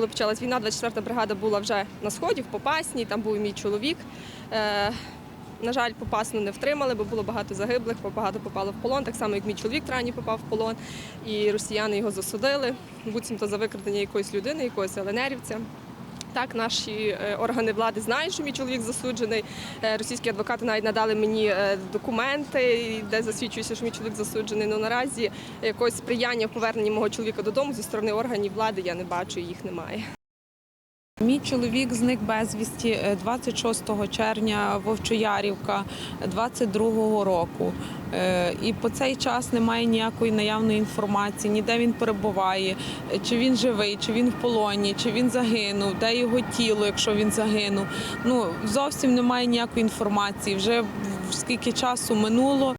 почалась війна, 24-та бригада була вже на сході, в Попасній, там був мій чоловік. Е, на жаль, Попасну не втримали, бо було багато загиблих, багато попало в полон, так само, як мій чоловік рані попав в полон. І росіяни його засудили, буцімто за викрадення якоїсь людини, якогось ЛНРівця. Так, наші е, органи влади знають, що мій чоловік засуджений. Е, Російські адвокати навіть надали мені е, документи, де засвідчується, що мій чоловік засуджений. Ну наразі якогось сприяння в поверненні мого чоловіка додому зі сторони органів влади я не бачу, їх немає. Мій чоловік зник безвісті е, 26 червня Вовчоярівка 22-го року. Е, І по цей час немає ніякої наявної інформації, ніде він перебуває, е, чи він живий, чи він в полоні, чи він загинув, де його тіло, якщо він загинув. Ну зовсім немає ніякої інформації. Вже скільки часу минуло.